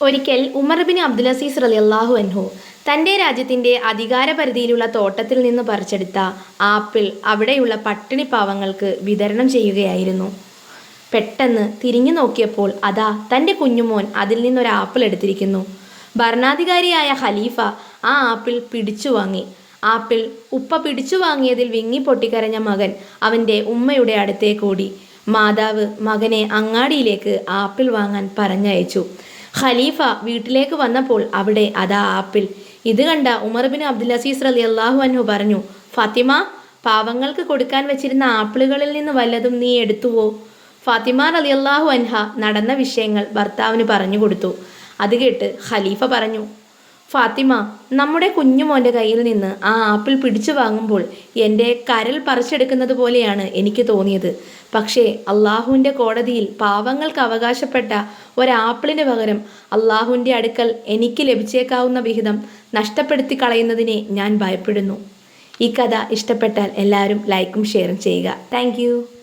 ഒരിക്കൽ Umar bin Abdul Azeez റളിയല്ലാഹു അൻഹു തന്റെ രാജ്യത്തിന്റെ അധികാരപരിധിയിലുള്ള തോട്ടത്തിൽ നിന്ന് പറിച്ചെടുത്ത ആപ്പിൾ അവിടെയുള്ള പട്ടിണി പാവങ്ങൾക്ക് വിതരണം ചെയ്യുകയായിരുന്നു. പെട്ടെന്ന് തിരിഞ്ഞു നോക്കിയപ്പോൾ അതാ തന്റെ കുഞ്ഞുമോൻ അതിൽ നിന്നൊരു ആപ്പിൾ എടുത്തിരിക്കുന്നു. ഭരണാധികാരിയായ ഖലീഫ ആ ആപ്പിൾ പിടിച്ചു വാങ്ങി. ആപ്പിൾ ഉപ്പ പിടിച്ചു വാങ്ങിയതിൽ വിങ്ങി പൊട്ടിക്കരഞ്ഞ മകൻ അവന്റെ ഉമ്മയുടെ അടുത്തേക്കൂടി മാതാവ് മകനെ അങ്ങാടിയിലേക്ക് ആപ്പിൾ വാങ്ങാൻ പറഞ്ഞയച്ചു. ഖലീഫ വീട്ടിലേക്ക് വന്നപ്പോൾ അവിടെ അതാ ആപ്പിൾ. ഇത് കണ്ട ഉമർ ബിൻ അബ്ദുൽ അസീസ് അലി അള്ളാഹു അൻഹു പറഞ്ഞു ഫാത്തിമ പാവങ്ങൾക്ക് കൊടുക്കാൻ വെച്ചിരുന്ന ആപ്പിളുകളിൽ നിന്ന് വല്ലതും നീ എടുത്തുവോ? ഫാത്തിമ അലി അള്ളാഹു അൻഹ നടന്ന വിഷയങ്ങൾ ഭർത്താവിന് പറഞ്ഞു കൊടുത്തു. അത് കേട്ട് ഖലീഫ പറഞ്ഞു ഫാത്തിമ നമ്മുടെ കുഞ്ഞുമോന്റെ കയ്യിൽ നിന്ന് ആ ആപ്പിൾ പിടിച്ചു വാങ്ങുമ്പോൾ എന്റെ കരൽ പറിച്ചെടുക്കുന്നത് പോലെയാണ് എനിക്ക് തോന്നിയത്. പക്ഷേ അള്ളാഹുവിന്റെ കോടതിയിൽ പാവങ്ങൾക്ക് അവകാശപ്പെട്ട ഒരാപ്പിളിന് പകരം അള്ളാഹുവിന്റെ അടുക്കൽ എനിക്ക് ലഭിച്ചേക്കാവുന്ന വിഹിതം നഷ്ടപ്പെടുത്തി കളയുന്നതിനെ ഞാൻ ഭയപ്പെടുന്നു. ഈ കഥ ഇഷ്ടപ്പെട്ടാൽ എല്ലാവരും ലൈക്കും ഷെയറും ചെയ്യുക. താങ്ക്